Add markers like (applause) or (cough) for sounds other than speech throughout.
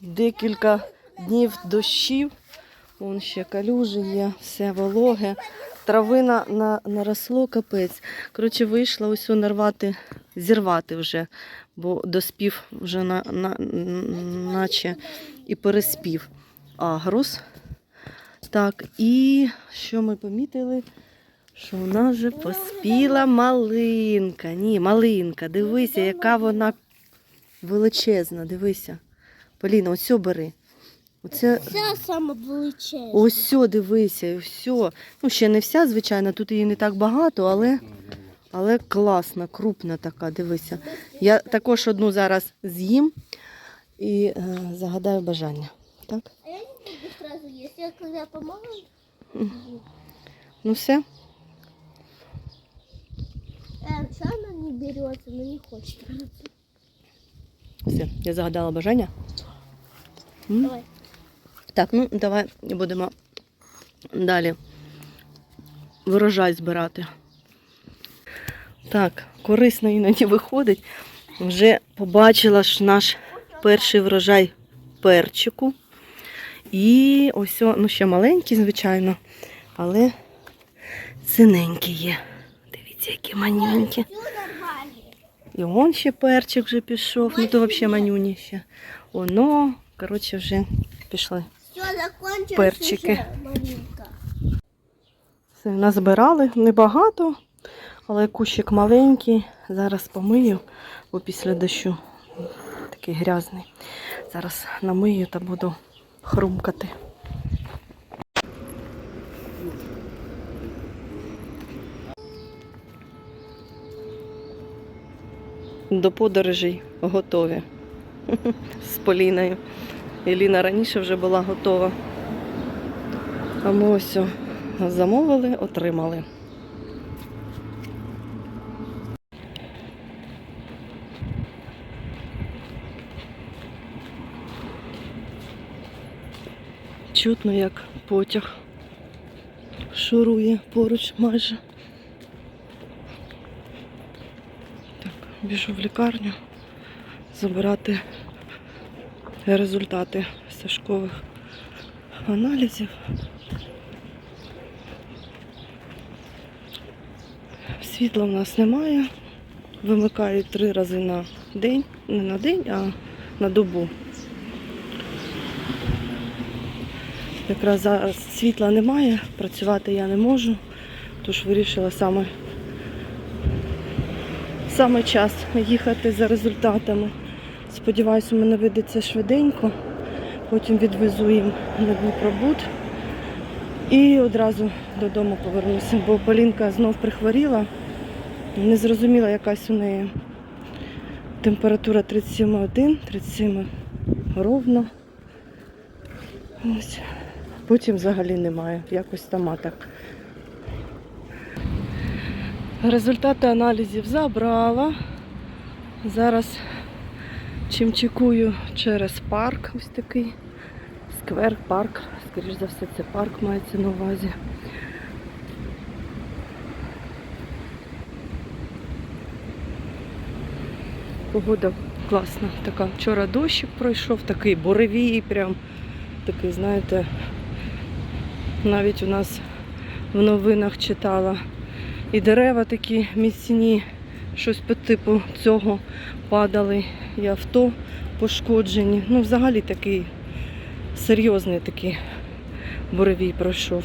декілька днів дощів. Вон ще калюжі є, все вологе. Травина на, наросло капець. Коротше, вийшла ось нарвати, зірвати вже, бо доспів вже на, на, наче і переспів агрус. Так, і що ми помітили? Що у нас вже поспіла малинка. Ні, малинка, дивися, яка вона величезна, дивися. Поліна, ось бери. Оце Це саме величезне. ось дивися, все. Ну, ще не вся, звичайно, тут її не так багато, але, але класна, крупна така, дивися. Я також одну зараз з'їм і е, загадаю бажання. Так? А я не буду сразу есть. Я когда помогу, Ну все. э, что не берется, но не хочет. Все, я загадала бажання. Давай. Так, ну давай будемо далі врожай збирати. Так, корисно іноді виходить. Вже побачила ж наш перший врожай перчику. І ось, ну ще маленький, звичайно, але синенький є. Дивіться, які манюнькі. І он ще перчик вже пішов. Ну то взагалі манюні ще. Оно, коротше, вже пішли. Все. Перчики. Все, назбирали небагато, але кущик маленький. Зараз помию, бо після дощу такий грязний. Зараз намию та буду хрумкати. До подорожей готові з Поліною. Еліна раніше вже була готова. А ми ось замовили, отримали. Чутно, як потяг шурує поруч майже. Так, біжу в лікарню забирати результати Сашкових аналізів. Світла в нас немає. Вимикають три рази на день, не на день, а на добу. Якраз зараз світла немає, працювати я не можу, тож вирішила саме, саме час їхати за результатами. Сподіваюся, мене вийде це швиденько. Потім відвезу їм на Дніпробуд і одразу додому повернуся, бо Полінка знов прихворіла. Не зрозуміла якась у неї температура 37,1, 37 ровно. Ось. Потім взагалі немає. Якось сама так. Результати аналізів забрала. Зараз чимчикую через парк. Ось такий сквер, парк. Скоріш за все, це парк мається на увазі. Погода класна. Така вчора дощик пройшов, такий буревій, прям такий, знаєте, навіть у нас в новинах читала. І дерева такі міцні, щось по типу цього падали, і авто пошкоджені. Ну, взагалі такий серйозний такий буревій пройшов.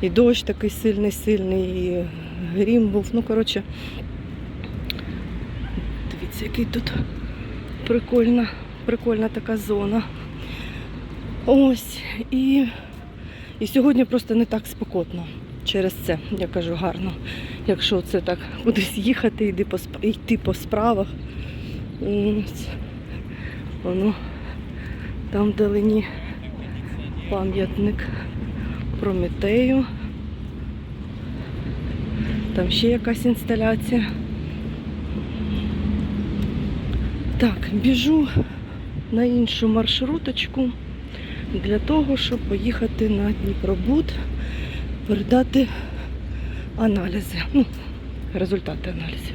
І дощ такий сильний, сильний, і грім був. Ну, коротше, дивіться, який тут прикольна, прикольна така зона. Ось. І, і сьогодні просто не так спекотно. Через це, я кажу, гарно. Якщо це так кудись їхати, йти по, йти по справах. Воно там вдалині пам'ятник Прометею. Там ще якась інсталяція. Так, біжу на іншу маршруточку для того, щоб поїхати на Дніпробуд, передати аналізи. Ну, результати аналізів.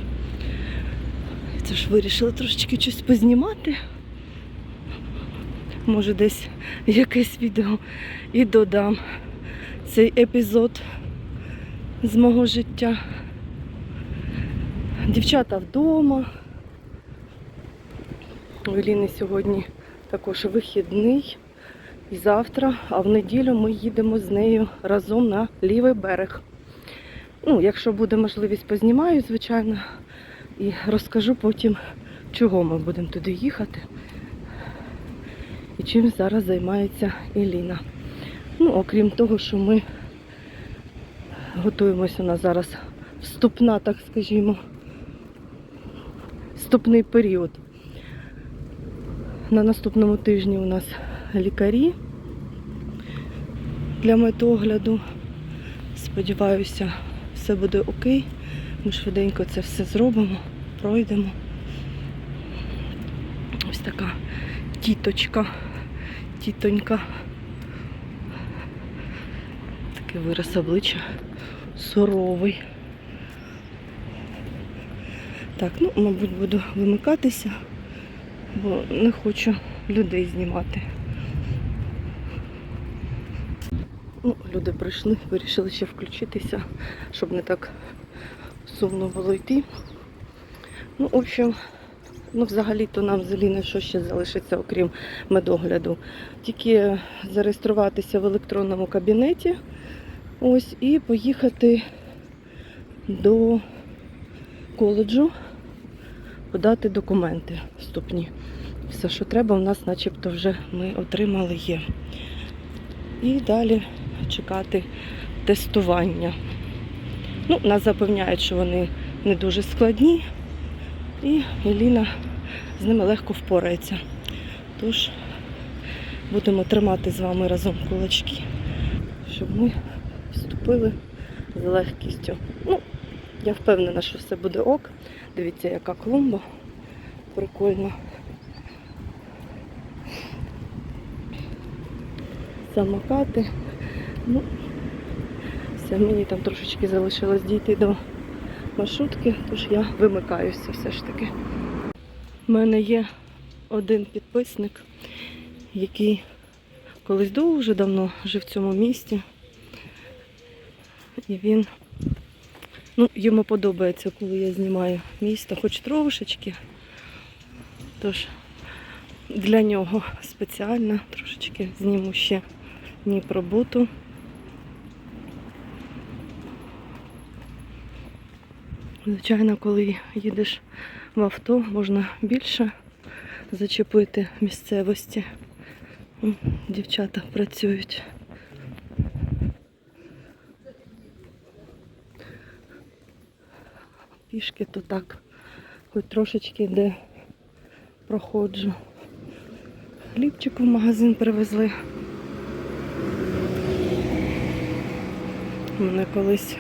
Це ж вирішила трошечки щось познімати. Може, десь якесь відео і додам цей епізод з мого життя. Дівчата вдома. У Еліни сьогодні також вихідний. І завтра, а в неділю ми їдемо з нею разом на лівий берег. Ну, якщо буде можливість, познімаю, звичайно, і розкажу потім, чого ми будемо туди їхати і чим зараз займається Еліна. Ну, окрім того, що ми готуємося на зараз вступна, так скажімо, вступний період. На наступному тижні у нас лікарі для медогляду. Сподіваюся, все буде окей. Ми швиденько це все зробимо, пройдемо. Ось така тіточка, тітонька. Такий вираз обличчя суровий. Так, ну, мабуть, буду вимикатися, бо не хочу людей знімати. Ну, люди прийшли, вирішили ще включитися, щоб не так сумно було йти. Ну, в общем, ну взагалі-то нам з Аліною що ще залишиться, окрім медогляду. Тільки зареєструватися в електронному кабінеті. Ось, і поїхати до коледжу, подати документи вступні. Все, що треба, у нас начебто вже ми отримали є. І далі чекати тестування. Ну, нас запевняють, що вони не дуже складні, і Еліна з ними легко впорається. Тож будемо тримати з вами разом кулачки, щоб ми вступили з легкістю. Ну, я впевнена, що все буде ок. Дивіться, яка клумба. Прикольно. Самокати. Ну, все, мені там трошечки залишилось дійти до маршрутки, тож я вимикаюся все ж таки. У мене є один підписник, який колись дуже давно жив в цьому місті. І він, ну, йому подобається, коли я знімаю місто, хоч трошечки. Тож для нього спеціально трошечки зніму ще Дніпробуту. Звичайно, коли їдеш в авто, можна більше зачепити місцевості. Дівчата працюють. Пішки то так, хоч трошечки де проходжу. Хлібчик в магазин привезли. Мене колись,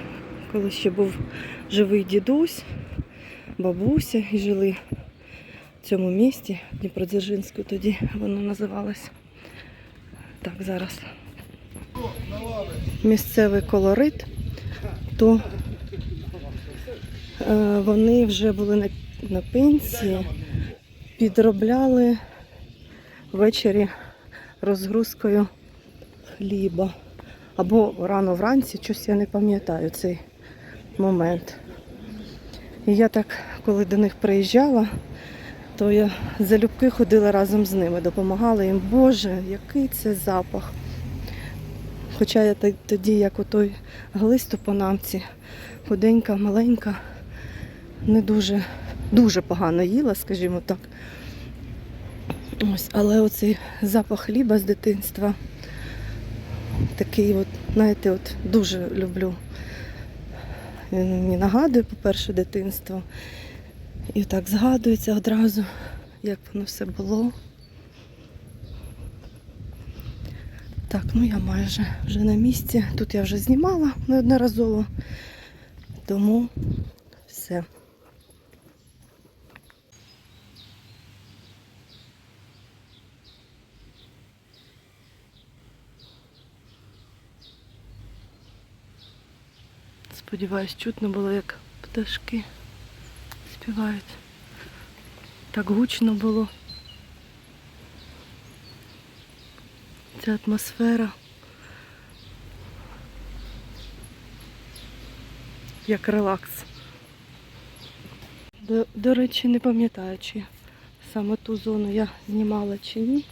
коли ще був живий дідусь, бабуся і жили в цьому місті, Дніпродзержинську тоді воно називалось. Так, зараз місцевий колорит, то е, вони вже були на, на пенсії, підробляли ввечері розгрузкою хліба. Або рано вранці, щось я не пам'ятаю цей момент. І я так, коли до них приїжджала, то я залюбки ходила разом з ними, допомагала їм. Боже, який це запах. Хоча я тоді, як отой глист у панамці, худенька, маленька, не дуже, дуже погано їла, скажімо так. Ось, але оцей запах хліба з дитинства такий, от, знаєте, от дуже люблю. Він мені нагадує, по-перше, дитинство. І так згадується одразу, як воно все було. Так, ну я майже вже на місці. Тут я вже знімала неодноразово, тому все. Сподіваюсь, чутно було, як пташки співають. Так гучно було. Така атмосфера. Як релакс. До, до речі, не пам'ятаю, чи саме ту зону я знімала чи ні.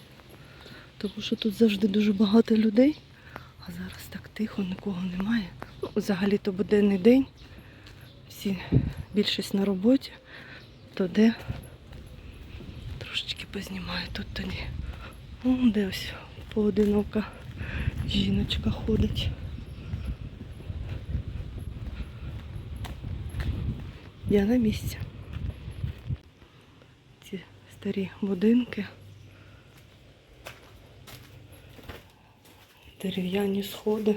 Тому що тут завжди дуже багато людей. А зараз так тихо, нікого немає. Взагалі-то буденний день. Всі більшість на роботі. То де трошечки познімаю тут тоді. О, де ось поодинока жіночка ходить. Я на місці. Ці старі будинки. Дерев'яні сходи.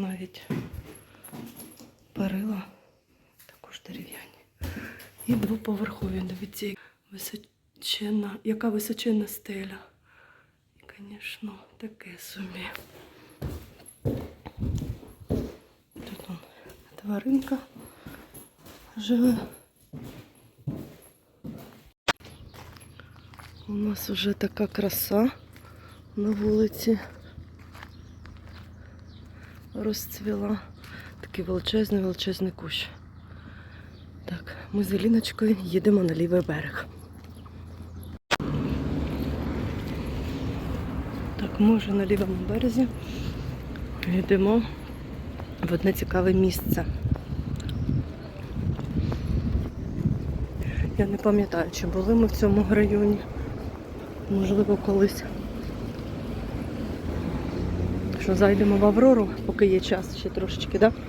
Навіть перила також дерев'яні. І двоповерхові, дивіться, височенна, яка височенна стеля. І, звісно, таке собі. Тут он тваринка живе. У нас вже така краса на вулиці розцвіла. Такий величезний величезний кущ. Так, ми з Еліночкою їдемо на лівий берег. Так, ми вже на лівому березі йдемо в одне цікаве місце. Я не пам'ятаю, чи були ми в цьому районі. Можливо, колись. Що зайдемо в Аврору, поки є час ще трошечки, так? Да?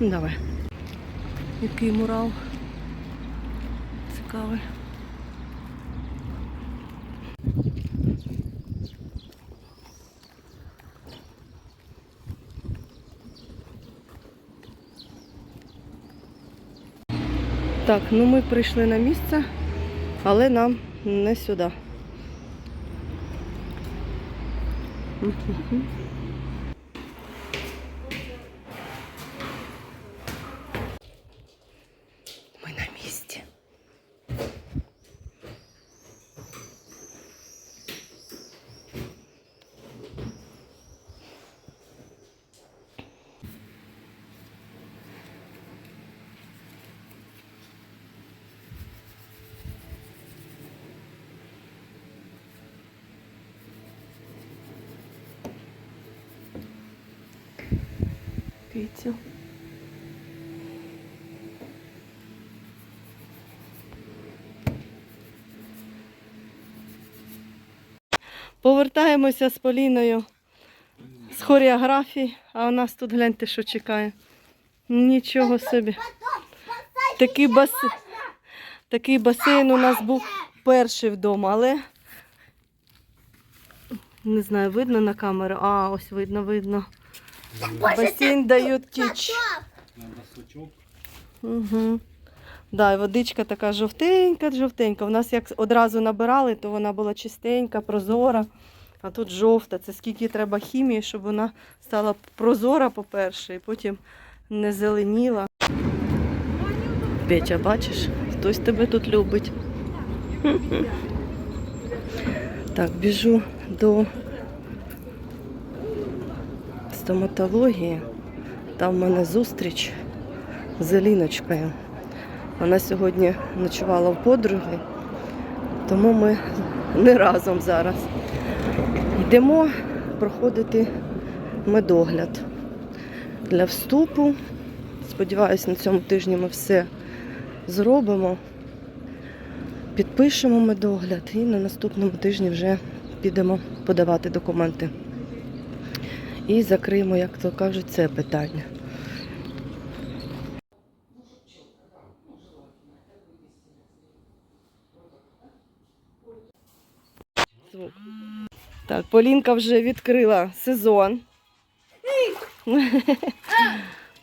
Ну, давай. Який мурал. Цікавий. Так, ну ми прийшли на місце, але нам не сюди. Мгм. Ми на місці. Дивіться. Повертаємося з Поліною з хореографії, а у нас тут гляньте, що чекає. Нічого собі. Такий, бас... Такий басейн у нас був перший вдома, але не знаю, видно на камеру. А, ось видно, видно. Басейн дають тіч. Угу. Да, і водичка така жовтенька, жовтенька. У нас як одразу набирали, то вона була чистенька, прозора. А тут жовта. Це скільки треба хімії, щоб вона стала прозора, по-перше, і потім не зеленіла. Петя, бачиш, хтось тебе тут любить. Так, біжу до стоматології. Там в мене зустріч з Еліночкою. Вона сьогодні ночувала в подруги, тому ми не разом зараз. Йдемо проходити медогляд для вступу. Сподіваюсь, на цьому тижні ми все зробимо. Підпишемо медогляд і на наступному тижні вже підемо подавати документи. І закриємо, як то кажуть, це питання. Звук. Так, Полінка вже відкрила сезон. (laughs)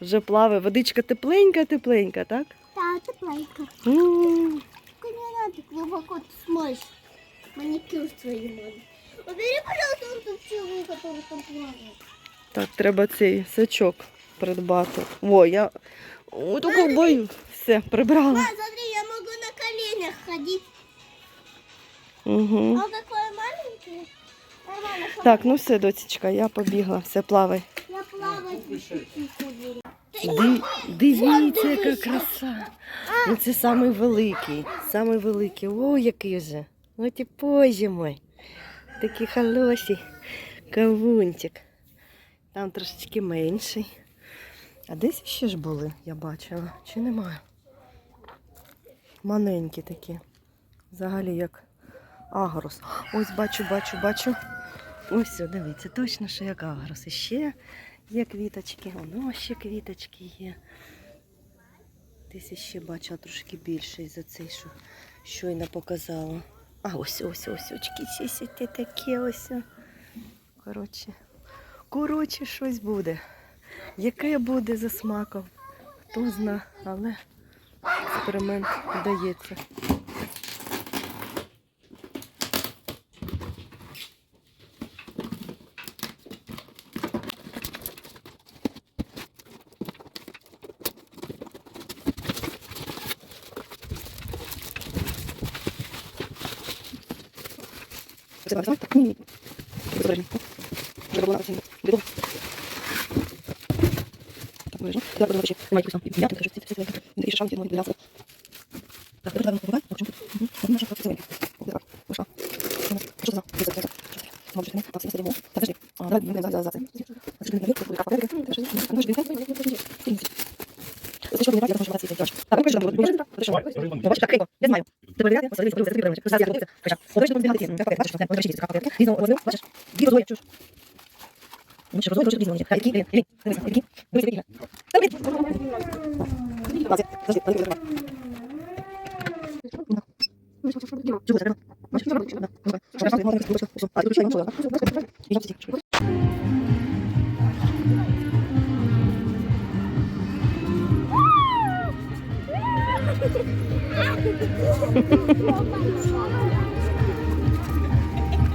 Вже плаває. Водичка тепленька, тепленька, так? Да, тепленько. М, Только не надо глубоко ты смоешь маникюр надо. Убери, пожалуйста, вон ту пчелу, которая там плавает. Так, треба цей сачок придбати. О, я Ой, таку бою. Все, прибрала. Ма, смотри, я могу на коленях ходить. Угу. А такой маленький. Нормально. Так, ну все, доцічка, я побігла, все плавай. Я буду. Ди, дивіться, яка краса. Ну це самий великий, самий великий. О, який же. Ну ти позі мой. Такий хороший кавунчик. Там трошечки менший. А десь ще ж були, я бачила. Чи немає? Маленькі такі. Взагалі як агрос. Ось бачу, бачу, бачу. Ось, все, дивіться, точно, що як агрос. І ще є квіточки, воно ще квіточки є. Десь ще бачила трошки більший за цей, що щойно показала. А ось ось ось очки сісіті такі ось. Коротше. Коротше, щось буде. Яке буде за смаком? Хто зна, але експеримент вдається. Так? Ні. Обережно. Треба було навіть відомо. Так, обережно. Так, обережно. Тримай якусь. Я тут кажу, це все. Він такий шанс, він може біляти. Так, тепер треба побігати. Так, чому? Так, наша це зелені. Так, вийшла. Що знав? Це, це, це. Можеш не? Так, сидимо. Так, подожди. Давай, ми за, за, за це. Це не перед. Ти ж, ну, ж. Це не я можу бачити. Так. Я так. Я знаю. Я. Так, це, може? Ну, ще. Так, це? Ну, так. Я ласка, а, ти включай, ну, що, да? І я всі.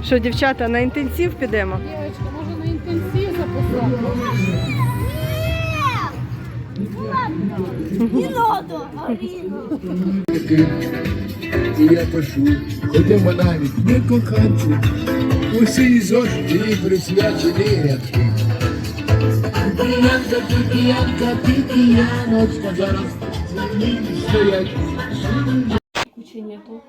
Що, дівчата, на інтенсив підемо? Дівчатка, може на інтенсив? Не надо, І я пишу, ходимо навіть не коханці, усі зошиті присвячені рядки. Киянка, ти киянка, ти кияночка, зараз стоять. Кучі нету.